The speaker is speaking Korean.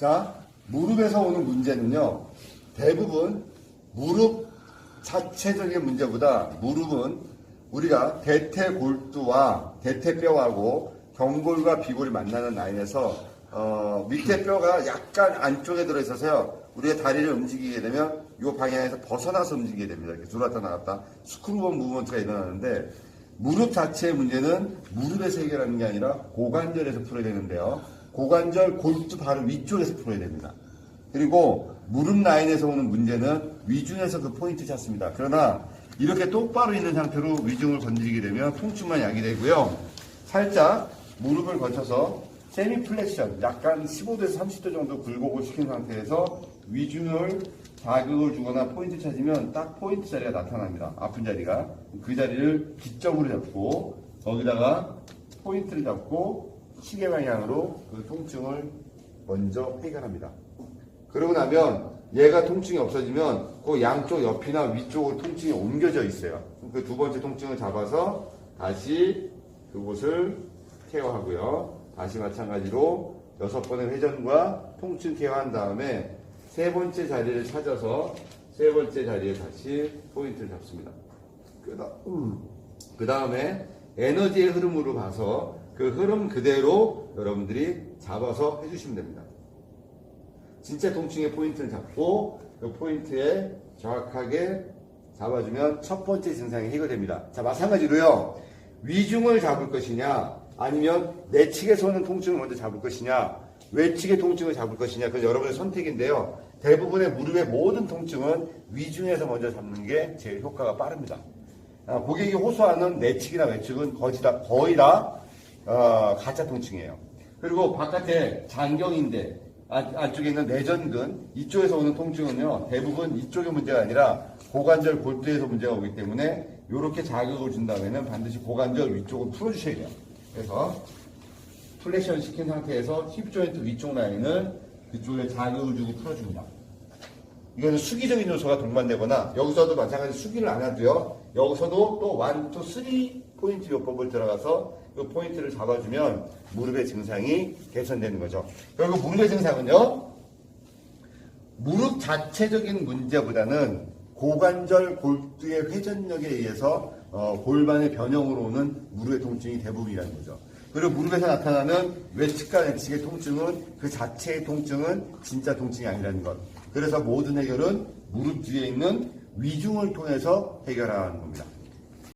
자, 무릎에서 오는 문제는요, 대부분 무릎 자체적인 문제보다 무릎은 우리가 대퇴골두와 대퇴뼈하고 경골과 비골이 만나는 라인에서 어, 밑에 뼈가 약간 안쪽에 들어있어서요. 우리가 다리를 움직이게 되면 이 방향에서 벗어나서 움직이게 됩니다. 이렇게 들어왔다 나갔다 스크루원 무브먼트가 일어나는데 무릎 자체의 문제는 무릎에서 해결하는 게 아니라 고관절에서 풀어야 되는데요. 고관절 골두 바로 위쪽에서 풀어야 됩니다. 그리고 무릎 라인에서 오는 문제는 위중에서 그 포인트 찾습니다. 그러나 이렇게 똑바로 있는 상태로 위중을 건드리게 되면 통증만 야기되고요. 살짝 무릎을 거쳐서 세미 플렉션, 약간 15도에서 30도 정도 굴곡을 시킨 상태에서 위중을 자극을 주거나 포인트 찾으면 딱 포인트 자리가 나타납니다. 아픈 자리가. 그 자리를 기점으로 잡고 거기다가 포인트를 잡고 시계 방향으로 그 통증을 먼저 해결합니다. 그러고 나면 얘가 통증이 없어지면 그 양쪽 옆이나 위쪽으로 통증이 옮겨져 있어요. 그 두 번째 통증을 잡아서 다시 그곳을 케어하고요. 다시 마찬가지로 여섯 번의 회전과 통증 케어한 다음에 세 번째 자리를 찾아서 세 번째 자리에 다시 포인트를 잡습니다. 그 다음에 에너지의 흐름으로 가서 그 흐름 그대로 여러분들이 잡아서 해주시면 됩니다. 진짜 통증의 포인트를 잡고 그 포인트에 정확하게 잡아주면 첫 번째 증상이 해결됩니다. 자, 마찬가지로요. 위중을 잡을 것이냐, 아니면 내측에서 오는 통증을 먼저 잡을 것이냐, 외측의 통증을 잡을 것이냐, 그건 여러분의 선택인데요. 대부분의 무릎의 모든 통증은 위중에서 먼저 잡는 게 제일 효과가 빠릅니다. 아, 고객이 호소하는 내측이나 외측은 거의 다, 거의 다 어, 가짜 통증이에요. 그리고 바깥에 장경인데 안, 안쪽에 있는 내전근 이쪽에서 오는 통증은요 대부분 이쪽의 문제가 아니라 고관절 골두에서 문제가 오기 때문에 이렇게 자극을 준 다음에는 반드시 고관절 위쪽을 풀어주셔야 돼요. 그래서 플렉션 시킨 상태에서 힙 조인트 위쪽 라인을 그쪽에 자극을 주고 풀어줍니다. 이거는 수기적인 요소가 동반되거나 여기서도 마찬가지 수기를 안 해도요. 여기서도 또 1, 2, 3 포인트 요법을 들어가서 그 포인트를 잡아주면 무릎의 증상이 개선되는 거죠. 그리고 무릎의 증상은요. 무릎 자체적인 문제보다는 고관절 골두의 회전력에 의해서 어, 골반의 변형으로 오는 무릎의 통증이 대부분이라는 거죠. 그리고 무릎에서 나타나는 외측과 내측의 통증은 그 자체의 통증은 진짜 통증이 아니라는 것. 그래서 모든 해결은 무릎 뒤에 있는 위중을 통해서 해결하는 겁니다.